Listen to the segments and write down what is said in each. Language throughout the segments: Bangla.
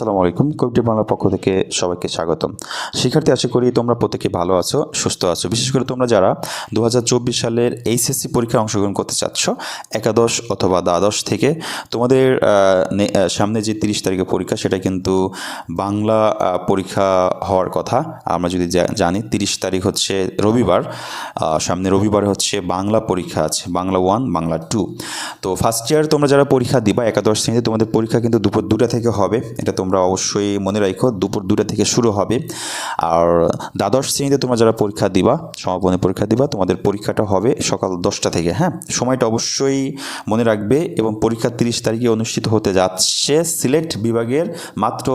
আসসালামু আলাইকুম। কবিটি বাংলার পক্ষ থেকে সবাইকে স্বাগতম। শিক্ষার্থী, আশা করি তোমরা প্রত্যেকে ভালো আছো, সুস্থ আছো। বিশেষ করে তোমরা যারা দু হাজার চব্বিশ সালের এইচএসসি পরীক্ষায় অংশগ্রহণ করতে চাচ্ছ, একাদশ অথবা দ্বাদশ থেকে, তোমাদের সামনে যে তিরিশ তারিখে পরীক্ষা, সেটা কিন্তু বাংলা পরীক্ষা হওয়ার কথা। আমরা যদি জানি, তিরিশ তারিখ হচ্ছে রবিবার সামনে রবিবার হচ্ছে বাংলা পরীক্ষা আছে, বাংলা ওয়ান, বাংলা টু। তো ফার্স্ট ইয়ার তোমরা যারা পরীক্ষা দিবা, একাদশ শ্রেণীতে তোমাদের পরীক্ষা কিন্তু দুপুর দুটা থেকে হবে। এটা তোমরা অবশ্যই মনে রাখো দুপুর দুটা থেকে শুরু হবে। আর দ্বাদশ শ্রেণীতে তোমরা যারা পরীক্ষা দিবা, সমাপনী পরীক্ষা দিবা, তোমাদের পরীক্ষাটা হবে সকাল দশটা থেকে হ্যাঁ? সময়টা অবশ্যই মনে রাখবে এবং পরীক্ষা তিরিশ তারিখে অনুষ্ঠিত হতে যাচ্ছে সিলেট বিভাগের মাত্র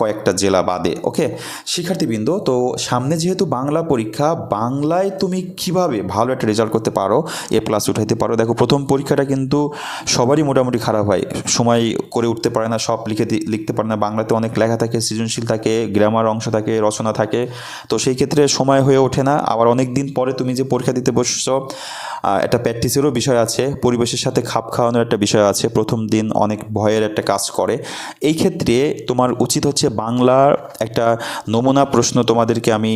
কয়েকটা জেলা বাদে, ওকে? শিক্ষার্থীবৃন্দ, তো সামনে যেহেতু বাংলা পরীক্ষা, বাংলায় তুমি কীভাবে ভালো একটা রেজাল্ট করতে পারো এ প্লাস উঠাইতে পারো, দেখো প্রথম পরীক্ষাটা কিন্তু সবারই মোটামুটি খারাপ হয়। সময় করে উঠতে পারে না, সব লিখে লিখতে পারে না। বাংলাতে অনেক লেখা থাকে, সৃজনশীল থাকে, গ্রামার অংশ থাকে, রচনা থাকে। তো সেই ক্ষেত্রে সময় হয়ে ওঠে না। আবার অনেক দিন পরে তুমি যে পরীক্ষা দিতে বসছো একটা প্র্যাকটিসেরও বিষয় আছে। পরিবেশের সাথে খাপ খাওয়ানোর একটা বিষয় আছে। প্রথম দিন অনেক ভয়ের একটা কাজ করে। এই ক্ষেত্রে তোমার উচিত হচ্ছে বাংলার একটা নমুনা প্রশ্ন তোমাদেরকে আমি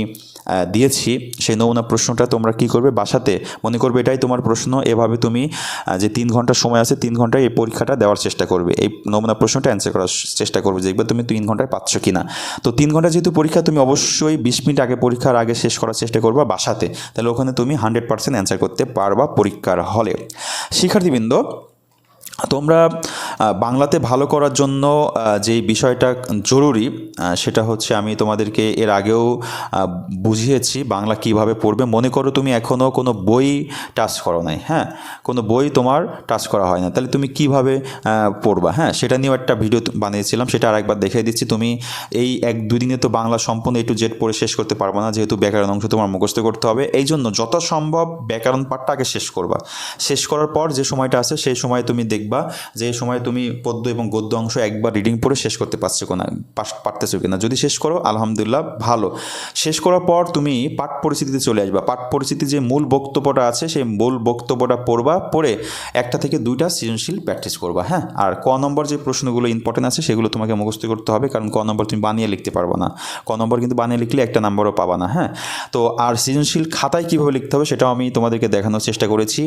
দিয়েছি। সেই নমুনা প্রশ্নটা তোমরা কি করবে? বাসাতে মনে করবে এটাই তোমার প্রশ্ন। এভাবে তুমি যে তিন ঘণ্টা সময় আছে, তিন ঘন্টায় এই পরীক্ষাটা দেওয়ার চেষ্টা করবে। এই নমুনা প্রশ্নটা অ্যান্সার করার চেষ্টা করবে দেখবে তুমি তিন ঘন্টায় পাচ্ছ কি না তো তিন ঘণ্টা যেহেতু পরীক্ষা, তুমি অবশ্যই বিশ মিনিট আগে পরীক্ষার আগে শেষ করার চেষ্টা করবা বাসাতে। তাহলে ওখানে তুমি হান্ড্রেড পার্সেন্ট অ্যান্সার করতে পারবা পরীক্ষার হলে। শিক্ষার্থীবৃন্দ, তোমরা বাংলাতে ভালো করার জন্য যেই বিষয়টা জরুরি সেটা হচ্ছে আমি তোমাদেরকে এর আগেও বুঝিয়েছি বাংলা কীভাবে পড়বে। মনে করো তুমি এখনও কোনো বই টাচ করো নাই হ্যাঁ? কোনো বই তোমার টাচ করা হয় না। তাহলে তুমি কীভাবে পড়বা হ্যাঁ? সেটা নিয়েও একটা ভিডিও বানিয়েছিলাম, সেটা আরেকবার দেখিয়ে দিচ্ছি। তুমি এই এক দুদিনে তো বাংলা সম্পূর্ণ একটু জেড পড়ে শেষ করতে পারব না, যেহেতু ব্যাকরণ অংশ তোমার মুখস্থ করতে হবে। এই জন্য যত সম্ভব ব্যাকরণ পাঠটা আগে শেষ করবা। শেষ করার পর যে সময়টা আছে, সেই সময় তুমি দেখবা, যে সময় তুমি পদ্য এবং গদ্য অংশ একবার রিডিং পড়ে শেষ করতে পারছ কিনা পারতেছো কিনা। যদি শেষ করো, আলহামদুলিল্লাহ ভালো। শেষ করার পর তুমি পাঠ পরিস্থিতিতে চলে আসবা। পাঠ পরিস্থিতি যে মূল বক্তব্যটা আছে, সেই মূল বক্তব্যটা পড়বা, পড়ে একটা থেকে দুইটা সৃজনশীল প্র্যাকটিস করবা হ্যাঁ? আর ক নম্বর যে প্রশ্নগুলো ইম্পর্টেন্ট আছে, সেগুলো তোমাকে মুখস্থ করতে হবে, কারণ ক নম্বর তুমি বানিয়ে লিখতে পারবে না। ক নম্বর কিন্তু বানিয়ে লিখলে একটা নাম্বারও পাবা না হ্যাঁ? তো আর সৃজনশীল খাতায় কীভাবে লিখতে হবে, সেটাও আমি তোমাদেরকে দেখানোর চেষ্টা করেছি,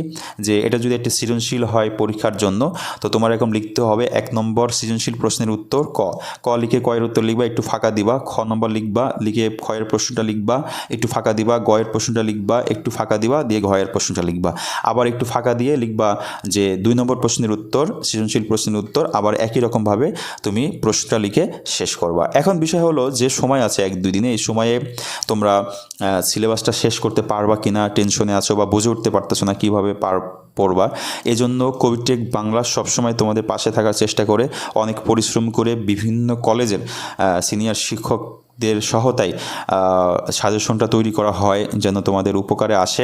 যে এটা যদি একটি সৃজনশীল হয় পরীক্ষার জন্য, তো তোমার এরকম লিখতে হবে এক নম্বর সৃজনশীল প্রশ্নের উত্তর ক। ক লিখে কয়ের উত্তর লিখবা, একটু ফাঁকা দিবা। খ নম্বর লিখবা, লিখে ক্ষয়ের প্রশ্নটা লিখবা, একটু ফাঁকা দিবা। গয়ের প্রশ্নটা লিখবা, একটু ফাঁকা দিবা, দিয়ে ঘয়ের প্রশ্নটা লিখবা। আবার একটু ফাঁকা দিয়ে লিখবা যে দুই নম্বর প্রশ্নের উত্তর, সৃজনশীল প্রশ্নের উত্তর, আবার একই রকমভাবে তুমি প্রশ্নটা লিখে শেষ করবা। এখন বিষয় হলো যে সময় আছে এক দুই দিনে, এই সময়ে তোমরা সিলেবাসটা শেষ করতে পারবা কিনা টেনশনে আছো বা বুঝে উঠতে পারতেছো না কীভাবে পার পড়বা। এজন্য কবিটেক বাংলা সবসময় তোমাদের পাশে থাকার চেষ্টা করে, অনেক পরিশ্রম করে বিভিন্ন কলেজের সিনিয়র শিক্ষকদের সহতায় সাজেশনটা তৈরি করা হয় যেন তোমাদের উপকারে আসে।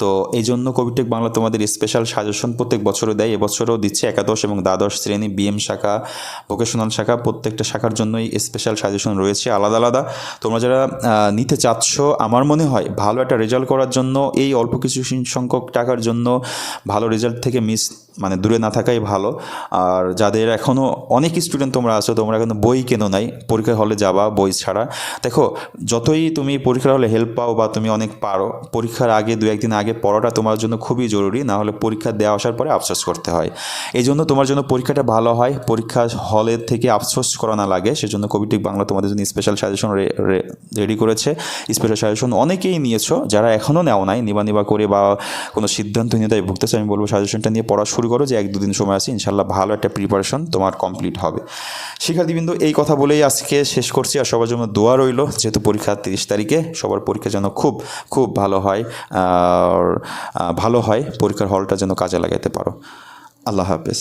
তো এই জন্য কোভিডটেক বাংলা তোমাদের স্পেশাল সাজেশন প্রত্যেক বছরও দেয়। এবছরও দিচ্ছে একাদশ এবং দ্বাদশ শ্রেণি বিএম শাখা ভোকেশনাল শাখা প্রত্যেকটা শাখার জন্যই স্পেশাল সাজেশন রয়েছে। আলাদা আলাদা। তোমরা যারা নিতে চাচ্ছ, আমার মনে হয় ভালো একটা রেজাল্ট করার জন্য, এই অল্প কিছু সংখ্যক টাকার জন্য ভালো রেজাল্ট থেকে মিস মানে দূরে না থাকাই ভালো। আর যাদের এখনও অনেক স্টুডেন্ট তোমরা আছো, তোমরা এখনও বই কেনো নাই। পরীক্ষার হলে যাবা, বই ছাড়া। দেখো, যতই তুমি পরীক্ষার হলে হেল্প পাও বা তুমি অনেক পারো, পরীক্ষার আগে দু একদিন আগে পড়াটা তোমার জন্য খুবই জরুরি, না হলে পরীক্ষা দেওয়া আসার পরে আফসোস করতে হয়। এই জন্য তোমার জন্য পরীক্ষাটা ভালো হয়, পরীক্ষা হলের থেকে আফসোস করা না লাগে, সেজন্য কবিটিক বাংলা তোমাদের জন্য স্পেশাল সাজেশন রেডি করেছে। স্পেশাল সাজেশন অনেকেই নিয়েছো, যারা এখনও নেও নাই, নিবা নিবা করে বা কোনো সিদ্ধান্তহীনতায় ভুগতেছে, আমি বলব সাজেশনটা নিয়ে পড়া শুরু করো যে এক দুদিন সময় আছে ইনশাল্লাহ ভালো একটা প্রিপারেশন তোমার কমপ্লিট হবে। শিক্ষার্থীবৃন্দ, এই কথা বলেই আজকে শেষ করছি, আর সবার জন্য দোয়া রইল, যেহেতু পরীক্ষা তিরিশ তারিখে, সবার পরীক্ষা যেন খুব খুব ভালো হয়, আর ভালো হয়, পরীক্ষার হলটা যেন কাজে লাগাতে পারো। আল্লাহ হাফেজ।